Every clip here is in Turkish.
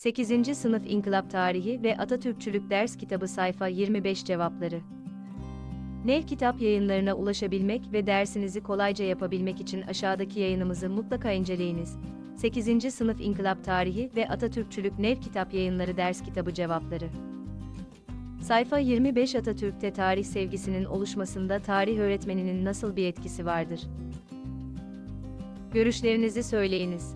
8. Sınıf İnkılap Tarihi ve Atatürkçülük Ders Kitabı Sayfa 25 Cevapları Nev Kitap yayınlarına ulaşabilmek ve dersinizi kolayca yapabilmek için aşağıdaki yayınımızı mutlaka inceleyiniz. 8. Sınıf İnkılap Tarihi ve Atatürkçülük Nev Kitap Yayınları Ders Kitabı Cevapları Sayfa 25 Atatürk'te tarih sevgisinin oluşmasında tarih öğretmeninin nasıl bir etkisi vardır? Görüşlerinizi söyleyiniz.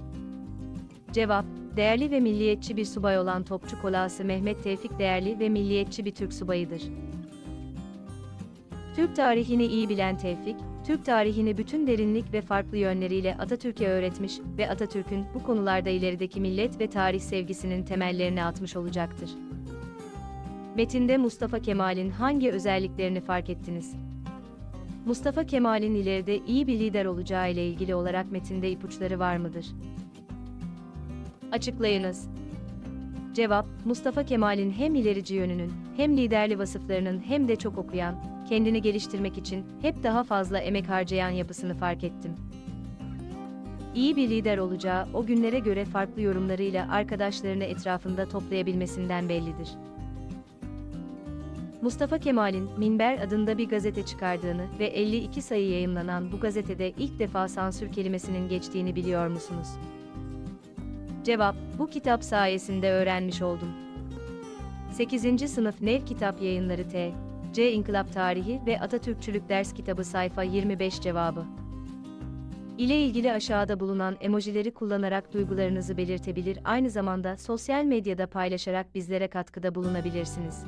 Cevap, değerli ve milliyetçi bir subay olan Topçu Kolası Mehmet Tevfik değerli ve milliyetçi bir Türk subayıdır. Türk tarihini iyi bilen Tevfik, Türk tarihini bütün derinlik ve farklı yönleriyle Atatürk'e öğretmiş ve Atatürk'ün bu konularda ilerideki millet ve tarih sevgisinin temellerini atmış olacaktır. Metinde Mustafa Kemal'in hangi özelliklerini fark ettiniz? Mustafa Kemal'in ileride iyi bir lider olacağı ile ilgili olarak metinde ipuçları var mıdır? Açıklayınız. Cevap, Mustafa Kemal'in hem ilerici yönünün, hem liderli vasıflarının hem de çok okuyan, kendini geliştirmek için hep daha fazla emek harcayan yapısını fark ettim. İyi bir lider olacağı o günlere göre farklı yorumlarıyla arkadaşlarını etrafında toplayabilmesinden bellidir. Mustafa Kemal'in Minber adında bir gazete çıkardığını ve 52 sayı yayımlanan bu gazetede ilk defa sansür kelimesinin geçtiğini biliyor musunuz? Cevap, bu kitap sayesinde öğrenmiş oldum. 8. Sınıf Nev Kitap Yayınları T. C. İnkılap Tarihi ve Atatürkçülük Ders Kitabı Sayfa 25 Cevabı ile ilgili aşağıda bulunan emojileri kullanarak duygularınızı belirtebilir aynı zamanda sosyal medyada paylaşarak bizlere katkıda bulunabilirsiniz.